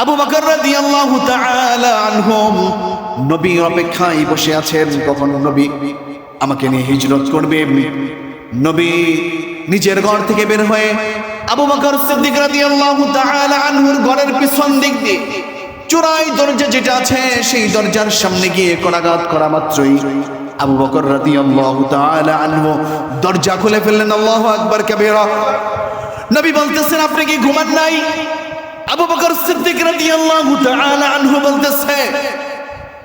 আবু বকর রাদিয়াল্লাহু তাআলা আনহুম, নবী অপেক্ষায় বসে আছেন। কখন নবী আমাকে নিয়ে হিজরত করবে নবী নিজের ঘর থেকে বের হয়ে আবু বকর সিদ্দিক রাদিয়াল্লাহু তাআলা আনহুর ঘরের পিছন দিক দিয়ে চূড়াই দরজা যেটা আছে, সেই দরজার সামনে গিয়ে করাঘাত করা মাত্রই আবু বকর রাদিয়াল্লাহু তাআলা আনহু দরজা খুলে ফেললেন। আল্লাহু আকবার, কাবীরা। নবী বলতেছেন, আপনি কি ঘুমান নাই? আবু বকর সিদ্দিক রাদিয়াল্লাহু তাআলা আনহু বলতেছে,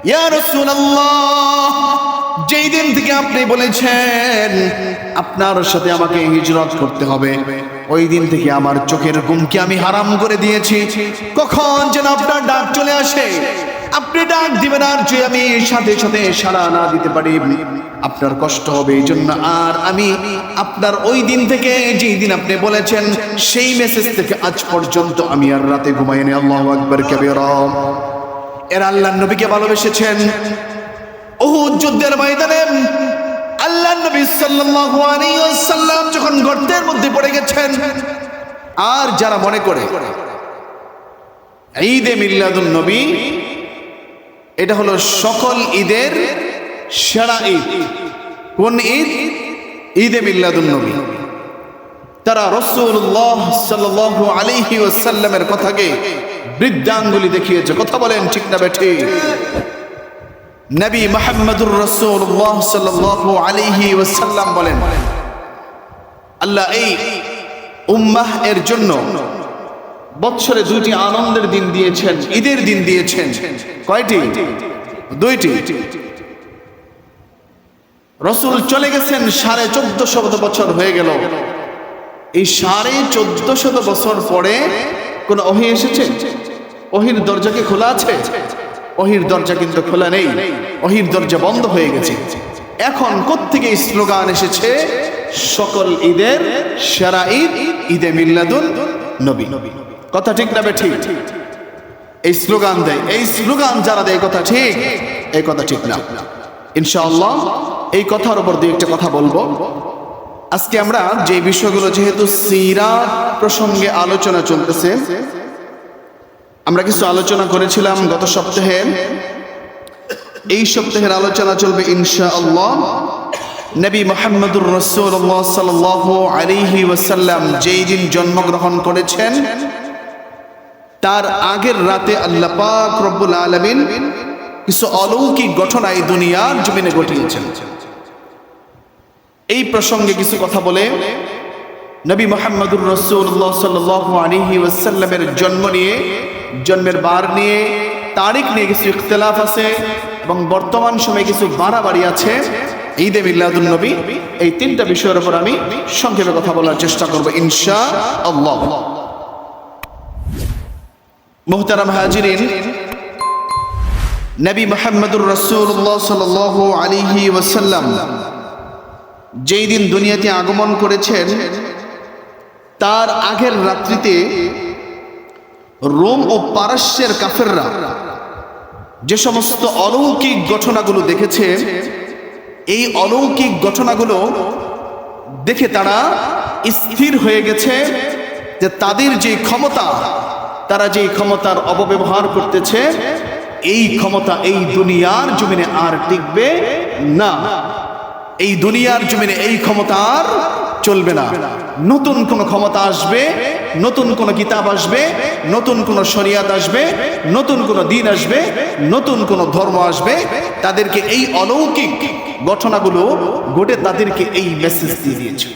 ইয়া রাসূলুল্লাহ, যেই দিন থেকে আপনি বলেছেন আপনার সাথে আমাকে হিজরত করতে হবে, ওই দিন থেকে আমার চোখের ঘুমকে আমি হারাম করে দিয়েছি। কখন যেন আপনার ডাক চলে আসে আপনি ডাক দিবেন আর যে আমি সাথে সাথে সাড়া না দিতে পারি। আপনার কষ্ট হবে এই জন্য আর আমি আপনার ওই দিন থেকে যেই দিন আপনি বলেছেন, সেই মেসেজ থেকে আজ পর্যন্ত আমি আর রাতে ঘুমাইনি। আল্লাহ আকবর কবিরা। এর আল্লাহ নবীকে ভালোবেসেছেন। উহুদ যুদ্ধের ময়দানে আল্লাহ নবী সাল্লাল্লাহু আলাইহি ওয়াসাল্লাম যখন গর্তের মধ্যে পড়ে গেছেন, আর যারা মনে করে, ঈদে মিল্লাদুন নবী এটা হলো সকল ঈদের সেরা ঈদ। কোন ঈদ? ঈদে মিল্লাদুন নবী। তারা রসুল্লাহ সাল্লাল্লাহু আলাইহি ওয়াসাল্লামের কথাকে বৃদ্ধাঙ্গুলি দেখিয়েছে। কথা বলেন ঠিক না বেঠি নবী মোহাম্মদুর রসুল্লাহ সাল্লাল্লাহু আলাইহি ওয়াসাল্লাম বলেন, আল্লাহ, এই উম্মাহ এর জন্য বৎসরে দুইটি আনন্দের দিন দিয়েছেন, ঈদের দিন দিয়েছেন। কয়টি? দুইটি। রসুল চলে গেছেন সাড়ে চোদ্দ শত বছর হয়ে গেল। এই সাড়ে চোদ্দ শত বছর পরে কোন অহি এসেছে? অহির দরজা কি খোলা আছে? অহির দরজা কিন্তু খোলা নেই। অহির দরজা বন্ধ হয়ে গেছে। এখন কোত্থেকে স্লোগান এসেছে? সকল ঈদের সেরা ঈদ, ঈদে মিল্লাদুল নবী নবী। কথা ঠিক না ঠিক? এই স্লোগান দেয়, এই স্লোগান যারা দেয় কথা ঠিক? এই কথা ঠিক না। ইনশাআল্লাহ, এই কথার উপর দিয়ে একটা কথা বলব। আজকে আমরা যে বিষয়গুলো যেহেতু সিরাত প্রসঙ্গে আলোচনা চলতেছে, আমরা কিছু আলোচনা করেছিলাম গত সপ্তাহে। এই সপ্তাহের আলোচনা চলবে ইনশা আল্লাহ নবী মোহাম্মদুর রসুল্লাহ সাল আলিহি ওয়াসাল্লাম যেই দিন জন্মগ্রহণ করেছেন তার আগের রাতে আল্লাহ পাক রব্বুল আলমিন কিছু অলৌকিক ঘটনা এই দুনিয়ার জমিনে ঘটিয়েছেন। এই প্রসঙ্গে কিছু কথা বলে নবী মোহাম্মদুর রসুল্লাহ সাল আলিহি ওয়াসাল্লামের জন্ম নিয়ে, জন্মের বার নিয়ে, তারিখ নিয়ে কিছু ইখতলাফ আছে এবং বর্তমান সময়ে কিছু বাড়াবাড়ি আছে। ঈদে মিল্লাদুল নবী, এই তিনটা বিষয়ের উপর আমি সংক্ষেপে কথা বলার চেষ্টা করব ইনশা আল্লাহ মোহতারাম হাজিরিন, নবী মোহাম্মদুর রসুল্লাহ সাল আলিহি ওয়াসাল্লাম যেই দিন দুনিয়াতে আগমন করেছেন, তার আগের রাত্রিতে রোম ও পারস্যের কাফেররা যে সমস্ত অলৌকিক ঘটনাগুলো দেখেছে, এই অলৌকিক ঘটনাগুলো দেখে তারা স্থির হয়ে গেছে যে তাদের যে ক্ষমতা তারা যে ক্ষমতার অপব্যবহার করতেছে, এই ক্ষমতা এই দুনিয়ার জমিনে আর টিকবে না। এই দুনিয়ার জমিনে এই ক্ষমতা আর চলবে না। নতুন কোন ক্ষমতা আসবে, নতুন কোন কিতাব আসবে, নতুন কোন শরিয়াত আসবে, নতুন কোন দিন আসবে, নতুন কোন ধর্ম আসবে। তাদেরকে এই অলৌকিক ঘটনাগুলো গোটে তাদেরকে এই মেসেজ দিয়ে দিয়েছে।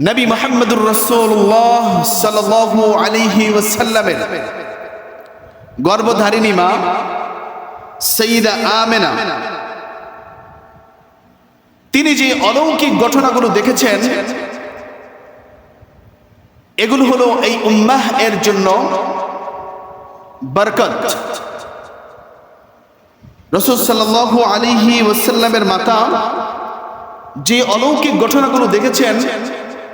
নবী মোহাম্মদুর রসুল্লাহ সাল্লাল্লাহু আলাইহি ওয়াসাল্লামের গর্ভধারিণী মা সঈদা আমেনা। তিনি যে অলৌকিক ঘটনাগুলো দেখেছেন, এগুলো হলো এই উম্মাহ এর জন্য বরকত। রসুল সাল্লাল্লাহু আলাইহি ওয়াসাল্লামের মাতা যে অলৌকিক ঘটনাগুলো দেখেছেন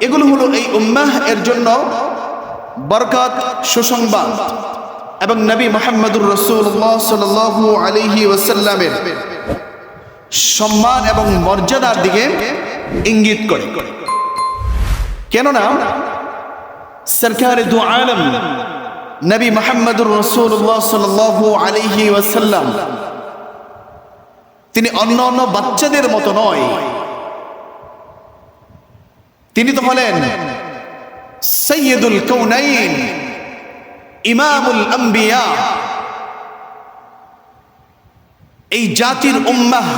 এগুলো হলো এই উম্মাহ এর জন্য বরকত, সুসংবাদ এবং নবী মোহাম্মদুর রসুল্লাহ সাল্লাল্লাহু আলাইহি ওয়াসাল্লামের সম্মান এবং মর্যাদার দিকে ইঙ্গিত করে। কেননা সরকার দু নবী মোহাম্মদুর রসুল্লাহ সাল্লাল্লাহু আলাইহি ওয়াসাল্লাম তিনি অন্য অন্য বাচ্চাদের মতো নয়। তিনি তো হলেন সৈয়দুল কৌনাইন ইমামুল আম্বিয়া। এই জাতির উম্মাহ,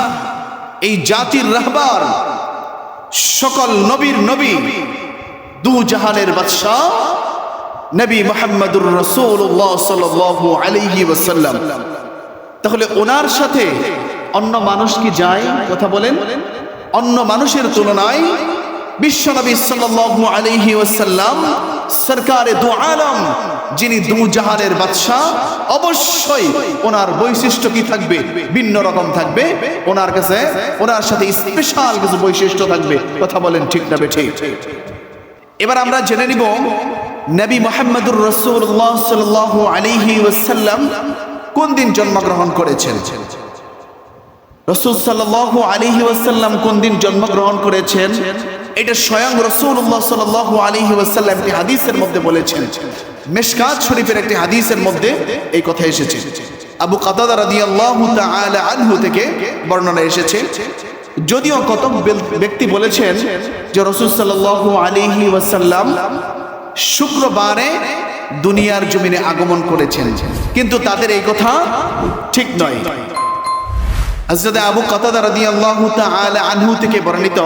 এই জাতির রাহবার, সকল নবীর নবী, দু জাহানের বাদশাহ, নবী মোহাম্মদুর রসুল্লাহ সাল্লাল্লাহু আলাইহি ওয়াসাল্লাম। তাহলে ওনার সাথে অন্য মানুষ কি যায়? কথা বলেন। অন্য মানুষের তুলনায় বিশ্বনবী সাল্লাল্লাহু আলাইহি ওয়াসাল্লাম, সরকারে দু আলম, যিনি দু জাহানের বাদশাহ, অবশ্যই ওনার বৈশিষ্ট্য কি থাকবে? ভিন্ন রকম থাকবে। ওনার কাছে, ওনার সাথে স্পেশাল কিছু বৈশিষ্ট্য থাকবে। কথা বলেন ঠিক না ঠিক এবার আমরা জেনে নিব, নবী মোহাম্মদুর রসুল্লাহ সাল্লাহ আলিহি ওয়াসাল্লাম কোন দিন জন্মগ্রহণ করেছেন? রসুল সাল্লাহ আলিহি ওয়াসাল্লাম কোন দিন জন্মগ্রহণ করেছেন? এটা স্বয়ং রসুল্লাহ সাল্লাহ আলিহি ওয়াসাল্লাম একটি হাদিসের মধ্যে বলেছেন। মেশকাত শরীফের একটি হাদিসের মধ্যে এই কথা এসেছে। আবু কাতাদা রাদিয়াল্লাহু আনহু থেকে বর্ণনা এসেছে। যদিও কত ব্যক্তি বলেছেন যে রসুল সাল্লাহ আলিহি ওয়াসাল্লাম শুক্রবারে দুনিয়ার জমিনে আগমন করেছেন। কিন্তু তাদের এই কথা ঠিক নয়। হযরত আবু কাতাদা রাদিয়াল্লাহু তাআলা আনহু থেকে বর্ণিত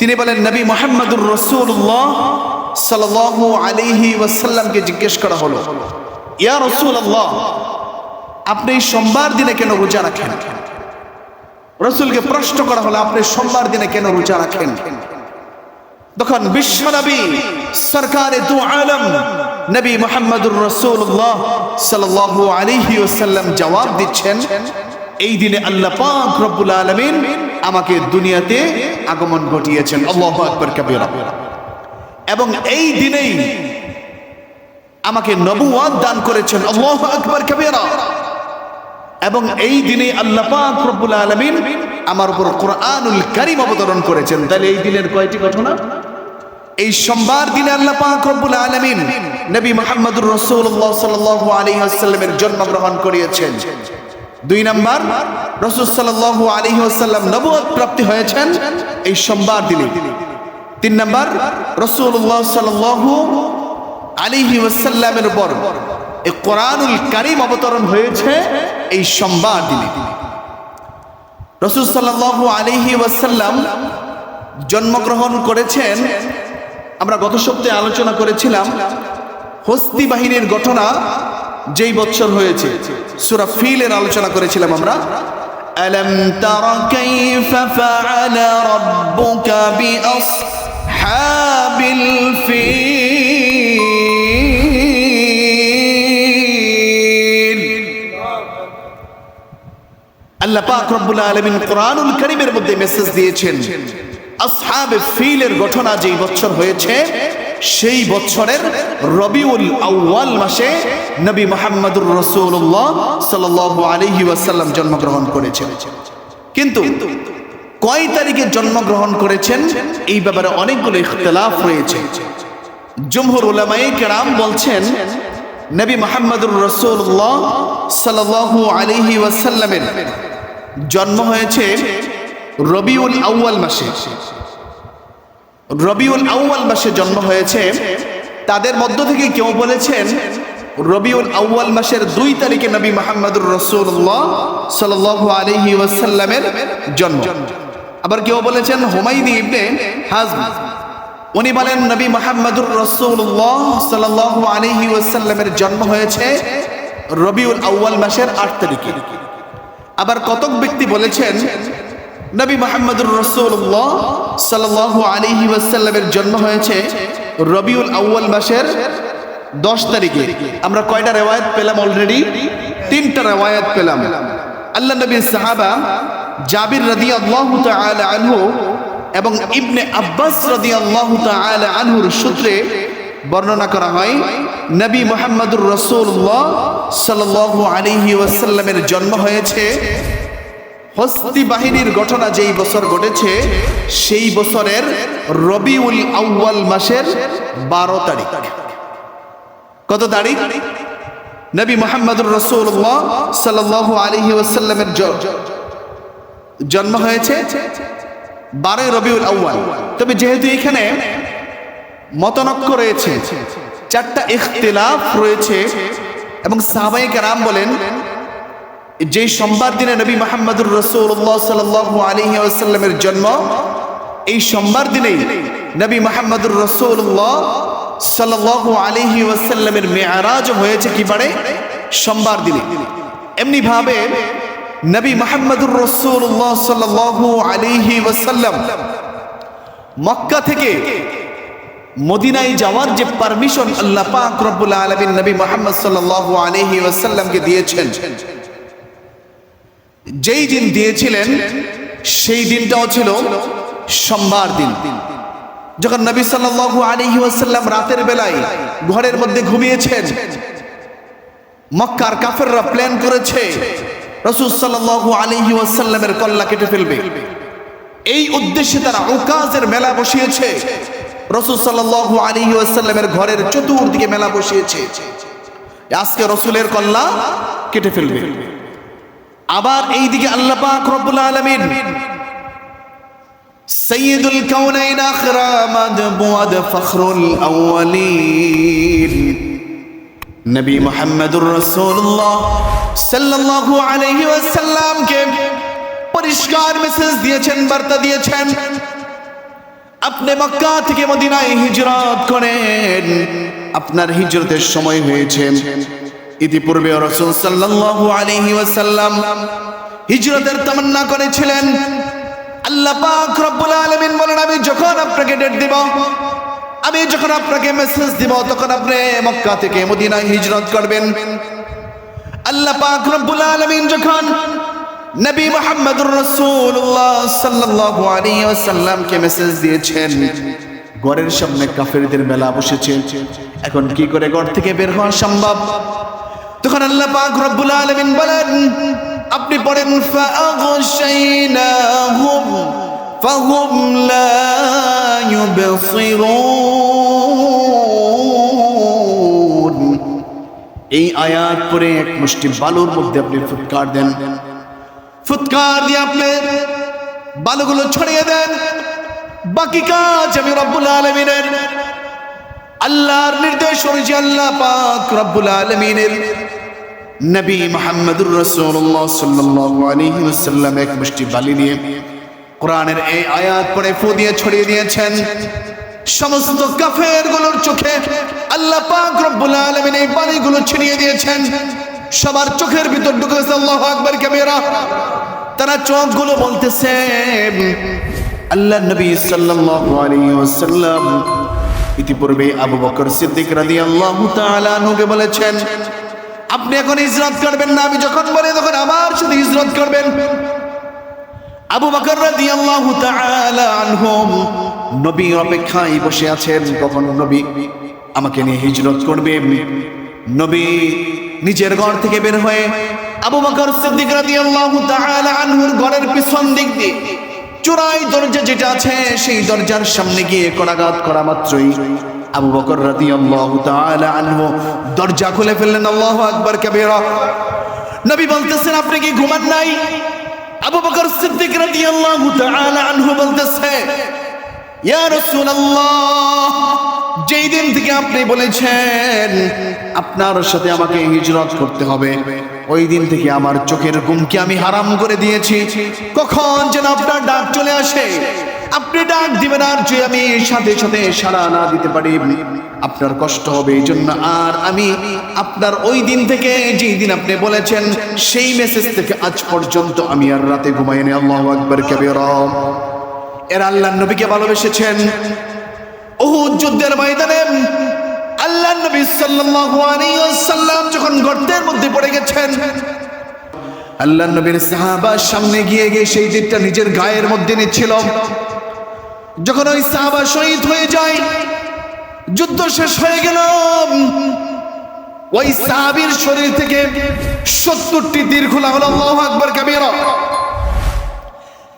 তিনি বলেন, নবী মুহাম্মদুর রাসূলুল্লাহ সাল্লাল্লাহু আলাইহি ওয়াসাল্লামকে জিজ্ঞেস করা হলো, ইয়া রসুল্লাহ আপনি সোমবার দিনে কেন রোজা রাখেন? রসুলকে প্রশ্ন করা হলো, আপনি সোমবার দিনে কেন রোজা রাখেন? তখন বিশ্বনবী সরকারে দু আলম নবী মোহাম্মদুর রসুল্লাহ সাল্লাল্লাহু আলাইহি ওয়াসাল্লাম জবাব দিচ্ছেন, এই দিনে আল্লাহ পাক রব্বুল আলামিন আমাকে দুনিয়াতে আগমন ঘটিয়েছেন। আল্লাহু আকবার, কাবীরা। এবং এই দিনেই আমাকে নবুয়াত দান করেছেন। আল্লাহু আকবার, কাবীরা। এবং এই দিনে আল্লাহ পাক রব্বুল আলামিন আমার উপর কোরআনুল কারীম অবতরণ করেছেন। তাহলে এই দিনের কয়টি ঘটনা? এই সোমবার দিনে আল্লাহ পাক রব্বুল আলামিন নবী মুহাম্মদুর রাসূলুল্লাহ সাল্লাল্লাহু আলাইহি ওয়াসাল্লামের জন্মগ্রহণ করিয়েছেন। দুই নাম্বার, রাসূল সাল্লাল্লাহু আলাইহি ওয়াসাল্লাম নবুয়ত প্রাপ্তি হয়েছেন এই সোমবার দিনে তিন নম্বর, রাসূলুল্লাহ সাল্লাল্লাহু আলাইহি ওয়াসাল্লামের উপর এই কোরআনুল কারিম অবতরণ হয়েছে, এই সোমবার দিনে রসুল সাল্লাহ আলিহি ওয়াসাল্লাম জন্মগ্রহণ করেছেন, আমরা গত সপ্তাহে আলোচনা করেছিলাম, হস্তি বাহিনীর ঘটনা যেই বছর হয়েছে, সুরা ফিলের আলোচনা করেছিলাম আমরা। ألم تر كيف فعل ربك بأصحاب الفيل আল্লাহ পাক রব্বুল আলামিন কোরআনুল কারীমের মধ্যে মেসেজ দিয়েছেন আসহাবে ফিলের ঘটনা যেই বছর হয়েছে সেই বছরের রবিউল আউয়াল মাসে নবী মুহাম্মদুর রাসূলুল্লাহ সাল্লাল্লাহু আলাইহি ওয়াসাল্লাম জন্মগ্রহণ করেছেন। কিন্তু কয় তারিখে জন্মগ্রহণ করেছেন? এই ব্যাপারে অনেকগুলো ইখতিলাফ রয়েছে। জমহুর উলামায়ে কেরাম বলছেন, নবী মুহাম্মদুর রাসূলুল্লাহ সাল্লাল্লাহু আলাইহি ওয়াসাল্লামের জন্ম হয়েছে রবিউল আউয়াল মাসে। রবিউল আউয়াল মাসে জন্ম হয়েছে। তাদের মধ্য থেকে কেউ বলেছেন, রবিউল আউয়াল মাসের দুই তারিখে নবী মোহাম্মদুর রসুল্লাহ সাল্লাল্লাহু আলাইহি ওয়াসাল্লামের জন্ম। আবার কেউ বলেছেন হুমাইদি ইবনে হাজম। উনি বলেন, নবী মোহাম্মদুর রসুল্লাহ সাল্লাল্লাহু আলাইহি ওয়াসাল্লামের জন্ম হয়েছে রবিউল আউয়াল মাসের আট তারিখে। আবার কতক ব্যক্তি বলেছেন নবী মোহাম্মদুর রসুল্লাহ সাল্লাল্লাহু আলাইহি ওয়াসাল্লামের জন্ম হয়েছে রবিউল আউয়াল মাসের দশ তারিখে। আমরা কয়টা রেওয়ায়ত পেলাম অলরেডি তিনটা রেওয়ায়ত পেলাম। আল্লাহ নবী সাহাবা জাবির রাদি আল্লাহ আনহু এবং ইবনে আব্বাস রাদি আল্লাহ আনহুর সূত্রে বর্ণনা করা হয়, নবী মোহাম্মদুর রসুল্লাহ সাল্লাল্লাহু আলাইহি ওয়াসাল্লামের জন্ম হয়েছে হস্তি বাহিনীর ঘটনা যেই বছর ঘটেছে, সেই বছরের রবিউল আউয়াল মাসের বারো তারিখ। কত তারিখ? নবী মোহাম্মদুর রসুল্লাহ সাল্লাহ আলহি ওয়াসাল্লামের জ- জন্ম হয়েছে বারোই রবিউল আউয়াল। তবে যেহেতু এখানে মতনক্য রয়েছে, চারটা ইখতিলাফ রয়েছে এবং সাহাবাই কারাম বলেন যে সোমবার দিনে নবী মোহাম্মদুর রসুল্লাহ সাল্লাহ আলহি আসাল্লামের জন্ম, এই সোমবার দিনেই নবী মোহাম্মদুর রসুল্লাহ সাল্লাহ আলহি ওয়াসাল্লামের মেয়ারাজ হয়েছে কি পারে? সোমবার দিনে। এমনি ভাবে নবী মোহাম্মদুর রসুল্লাহ সাল্লাহ আলহি ওয়াসাল্লাম মক্কা থেকে মদিনায় যাওয়ার যে পারমিশন আল্লাহ পাক রব্বুল আলামিন নবী মুহাম্মদ সাল্লাল্লাহু আলাইহি ওয়াসাল্লামকে দিয়েছেন যেই দিন দিয়েছিলেন, সেই দিনটাও ছিল সোমবার দিন। যখন নবী সাল্লাল্লাহু আলাইহি ওয়াসাল্লাম রাতের বেলায় ঘরের মধ্যে ঘুমিয়েছেন, মক্কার কাফেররা প্ল্যান করেছে, রাসূল সাল্লাল্লাহু আলাইহি ওয়াসাল্লামের কল্লা কেটে ফেলবে। এই উদ্দেশ্যে তারা উকাজের মেলা বসিয়েছে, রসুল সাল্লাল্লাহু আলাইহি ওয়াসাল্লামের ঘরের চতুর্দিকে মেলা বসিয়েছে। আজকে রসুলের কল্লা কেটে ফেলবে। আবার এইদিকে আল্লাহ পাক রব্বুল আলামিন সৈয়দুল কাউনাইন আখরা মাদবুয়াদ ফখরুল আউয়ালিন। নবী মুহাম্মদুর রাসূলুল্লাহ সাল্লাল্লাহু আলাইহি ওয়াসাল্লাম ওয়াসাল্লামকে পরিষ্কার মেসেজ দিয়েছেন, বার্তা দিয়েছেন। আপনি মক্কা থেকে মদিনায় হিজরত করেন। আপনার হিজরতের সময় হয়েছে। ইতিপূর্বে রাসূল সাল্লাল্লাহু আলাইহি ওয়াসাল্লাম হিজরতের তামান্না করেছিলেন। আল্লাহ পাক রব্বুল আলামিন বলেন, আমি যখন আপনাকে ডেট দিব, আমি যখন আপনাকে মেসেজ দিব, তখন আপনি মক্কা থেকে মদিনায় হিজরত করবেন। আল্লাহ পাক রব্বুল আলামিন যখন নবী মুহাম্মদুর রাসূলুল্লাহ সাল্লাল্লাহু আলাইহি ওয়াসাল্লামকে মেসেজ দিয়েছেন, ঘরের সামনে কাফেরদের মেলা বসেছে। এখন কি করে ঘর থেকে বের হওয়া সম্ভব? তখন আল্লাহ পাক রব্বুল আলামিন বলেন, আপনি পড়েন ফাহুম লা ইউবসিরুন। এই আয়াত পরে এক মুষ্টি বালুর মধ্যে আপনি ফুৎকার দেন। ফুৎকার দিয়ে আপনি বালুগুলো ছড়িয়ে দেন। বাকি কাজ আমি রব্বুল আলমিনের আল্লাহর নির্দেশ অনুযায়ী আল্লাহ পাক রব্বুল আলমিনের নবী মোহাম্মদুর রসুল্লাহ সাল্লাল্লাহু আলাইহি ওয়াসাল্লাম এক মুষ্টি বালি নিয়ে কোরআনের এই আয়াত পরে ফু দিয়ে ছড়িয়ে দিয়েছেন। সমস্ত কাফেরগুলোর চোখে আল্লাহ পাক রব্বুল আলামিন এই পানিগুলো ছিনিয়ে দিয়েছেন। সবার চোখের ভিতর ঢুকেছে আল্লাহু আকবার কাবীরা তারা চোখগুলো বলতেছে, আল্লাহ নবী সাল্লাল্লাহু আলাইহি ওয়াসাল্লাম ইতিপূর্বে আবু বকর সিদ্দিক রাদিয়াল্লাহু তাআলা আনহুকে বলেছেন আপনি এখন হিজরত করবেন না, আমি যখন বলি তখন আমার সাথে হিজরত করবেন। আবু বকর রাদিয়াল্লাহু তাআলা আনহুম নবী অপেক্ষায় বসে আছেন কখন নবী আমাকে নিয়ে হিজরত করবে নবী নিজের ঘর থেকে বের হয়ে আবু বকর সিদ্দিক রাদিয়াল্লাহু তাআলা আনহুর ঘরের পিছন দিক দিয়ে চূড়াই দরজা যেটা আছে, সেই দরজার সামনে গিয়ে করাঘাত করা মাত্রই আবু বকর রাদিয়াল্লাহু তাআলা আনহু, দরজা খুলে ফেললেন, আল্লাহু আকবার, কাবীরা। নবী বলতেছেন, আপনি কি ঘুমান নাই? আবু বকর সিদ্দিক রাদিয়াল্লাহু তাআলা আনহু বলতেছে যেই দিন থেকে আপনি বলেছেন, আপনার সাথে আমাকে হিজরত করতে হবে, ওই দিন থেকে আমার চোখের ঘুমকে আমি হারাম করে দিয়েছি। কখন যেন আপনার ডাক চলে আসে। আপনি ডাক দিবেন আর যে আমি সাথে সাথে সাড়া না দিতে পারি। আপনার কষ্ট হবে এই জন্য আর আমি আপনার ওই দিন থেকে যেই দিন আপনি বলেছেন, সেই মেসেজ থেকে আজ পর্যন্ত আমি আর রাতে ঘুমাইনি। আল্লাহ আকবর কবিরা। এর আল্লাহ নবীকে ভালোবেসেছেন। উহুদ যুদ্ধের ময়দানে আল্লাহ নবী সাল্লাল্লাহু আলাইহি ওয়াসাল্লাম যখন গর্তের মধ্যে পড়ে গেছেন আল্লাহ নবীর সাহাবার সামনে গিয়ে গিয়ে সেই দিকটা নিজের গায়ের মধ্যে নিচ্ছিল। যখন ওই সাহাবা শহীদ হয়ে যায়, যুদ্ধ শেষ হয়ে গেল। ওই সাহাবীর শরীর থেকে সত্তরটি দীর্ঘ খোলা হলো আল্লাহু আকবার, কাবীরা।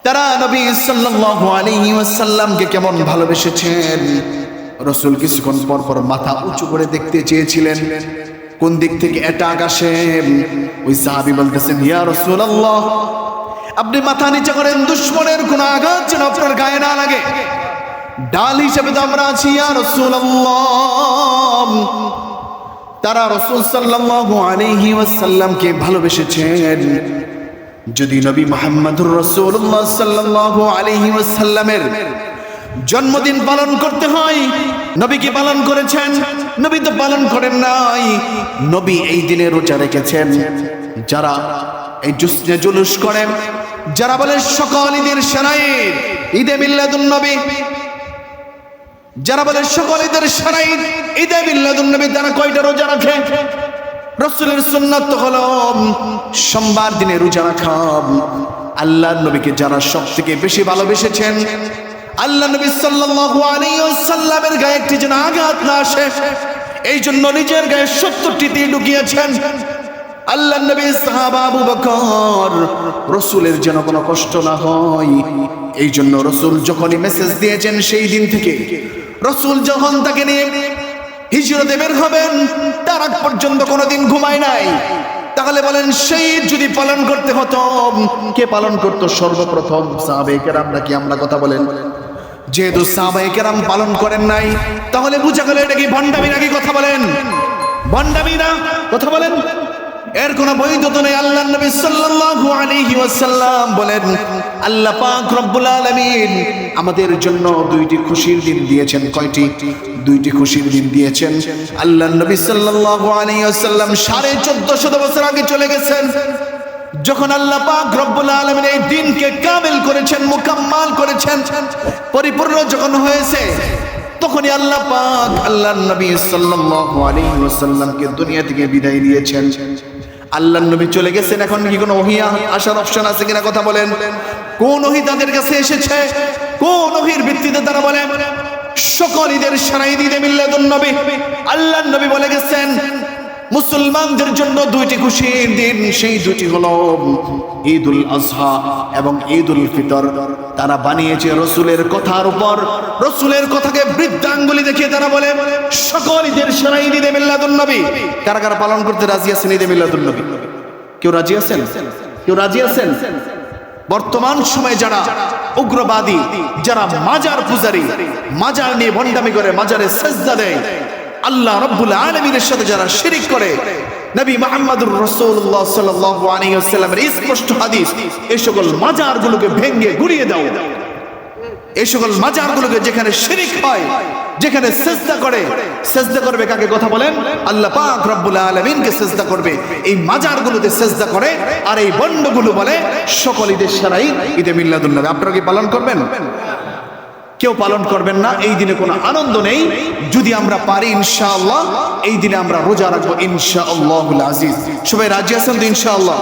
তারা নবী সাল্লাল্লাহু আলাইহি ওয়াসাল্লামকে কেমন ভালোবেসেছেন? রসুল কিছুক্ষণ পর পর মাথা উঁচু করে দেখতে চেয়েছিলেন। কোন দিক থেকে অ্যাটাক আসে? ওই সাহাবী বলতেছেন, ইয়া রাসূলুল্লাহ আপনি মাথা নিচে করেন, দুশ্মনের কোন আঘাত যেন আপনার গায়ে না লাগে। ডাল হিসেবে তো আমরা আছি রাসূলুল্লাহ। তারা রসুল সাল্লাল্লাহু আলাইহি ওয়াসাল্লামকে ভালোবেসেছেন। যদি নবী মুহাম্মদুর রাসূলুল্লাহ সাল্লাল্লাহু আলাইহি ওয়াসাল্লামের জন্মদিন পালন করতে হয়, নবী কি পালন করেছেন? নবী তো পালন করেন নাই। নবী এই দিনে রোজা রেখেছেন। যারা এই জুলুস করেন যারা বলেন সকল ঈদের সেনাইদ ঈদে মিল্লাদুন নবী। যারা বলে সকল ঈদের সেনাইদ ঈদে মিল্লাদুন নবী তারা কয়টা রোজা রাখে? রসুলের সুন্নত হলো সোমবার দিনে রোজা রাখা। আল্লাহ নবীকে যারা সব থেকে বেশি ভালোবেসেছেন, আল্লাহ নবী সাল্লাল্লাহু আলাইহি ওয়াসাল্লামের গায়ে একটি যেন আঘাত না আসে এই জন্য নিজের গায়ে সত্তরটি দিয়ে ঢুকিয়েছেন। আল্লাহ নবী সাহাবা বকর রসুলের যেন কোনো কষ্ট না হয়। এই জন্য রসুল যখনই মেসেজ দিয়েছেন সেই দিন থেকে রসুল যখন তাকে নিয়ে হিজরতে বের হবেন, তার আগ পর্যন্ত কোনোদিন ঘুমায় নাই। তাহলে বলেন, সেই যদি পালন করতে হতো, কে পালন করতো? সর্বপ্রথম সাহাবে কেরাম নাকি আমরা কথা বলেন? যেহেতু সাহাবে কেরাম পালন করেন নাই, তাহলে বুঝা গেল এটা কি ভণ্ডামি নাকি কথা বলেন? ভণ্ডামি না কথা বলেন? এর কোনো বৈধতা নেই। আল্লাহ নবী সাল্লাল্লাহু আলাইহি ওয়াসাল্লাম বলেন, আল্লাহ পাক রব্বুল আলামিন আমাদের জন্য দুইটি খুশির দিন দিয়েছেন। কয়টি? দুইটি খুশির দিন দিয়েছেন। আল্লাহ নবী সাল্লাল্লাহু আলাইহি ওয়াসাল্লাম সাড়ে চোদ্দশত বছর আগে চলে গেছেন। যখন আল্লাহ পাক রব্বুল আলামিন এই দিনকে কামিল করেছেন, মুকাম্মাল করেছেন, পরিপূর্ণ যখন হয়েছে, তখনই আল্লাহ পাক আল্লাহ নবী সাল্লাল্লাহু আলাইহি ওয়াসাল্লামকে দুনিয়া থেকে বিদায় দিয়েছেন। আল্লাহ নবী চলে গেছেন, এখন কি কোনো ওহিয়া আসার অপশন আছে কিনা কথা বলেন? কোন ওহি তাদের কাছে এসেছে? কোন ওহির ভিত্তিতে তারা বলেন সকল ঈদের সারাই দিদে মিল্লাদুন নবী। আল্লাহ নবী বলে গেছেন মুসলমানদের জন্য দুইটি খুশির দিন, সেই দুটি হলো ঈদুল আজহা এবং ঈদ উল ফিতর। তারা বানিয়েছে রসুলের কথার উপর। রসুলের কথাকে বৃদ্ধাঙ্গুলি দেখিয়ে তারা বলে, সকল ঈদের সেরা ঈদ ঈদে মিল্লাদুন নবী। কারা কারা পালন করতে রাজি আছেন ঈদে মিল্লাদুন নবী? কেউ রাজি আছেন? কেউ রাজি আছেন? বর্তমান সময়ে যারা উগ্রবাদী, যারা মাজার পূজারী, মাজার নিয়ে ভণ্ডামি করে, মাজারে সেজদা দেয় আল্লাহ রব্বুল আলমিনের সাথে যারা শিরিক করে, নবী মোহাম্মদুর রসুল্লাহ সাল্লাল্লাহু আলাইহি ওয়াসাল্লামের স্পষ্ট হাদিস এই সকল মাজারগুলোকে ভেঙে গুড়িয়ে দাও। এই সকল মাজারগুলোকে যেখানে শিরিক হয়, যেখানে সেজদা করে, সেজদা করবে কাকে কথা বলেন? আল্লাহ পাক রব্বুল আলামিনকে সেজদা করবে। এই মাজারগুলোতে সেজদা করে, আর এই বন্ডগুলো বলে, সকল ঈদের সারাই ঈদে মিল্লাদুল্লাহ আপনারা কি পালন করবেন? কেউ পালন করবেন না, এই দিনে কোনো আনন্দ নেই। যদি আমরা পারি, ইনশাআল্লাহ, এই দিনে আমরা রোজা রাখব ইনশাআল্লাহ আজিজ। সবাই রাজি আছেন তো, ইনশাআল্লাহ?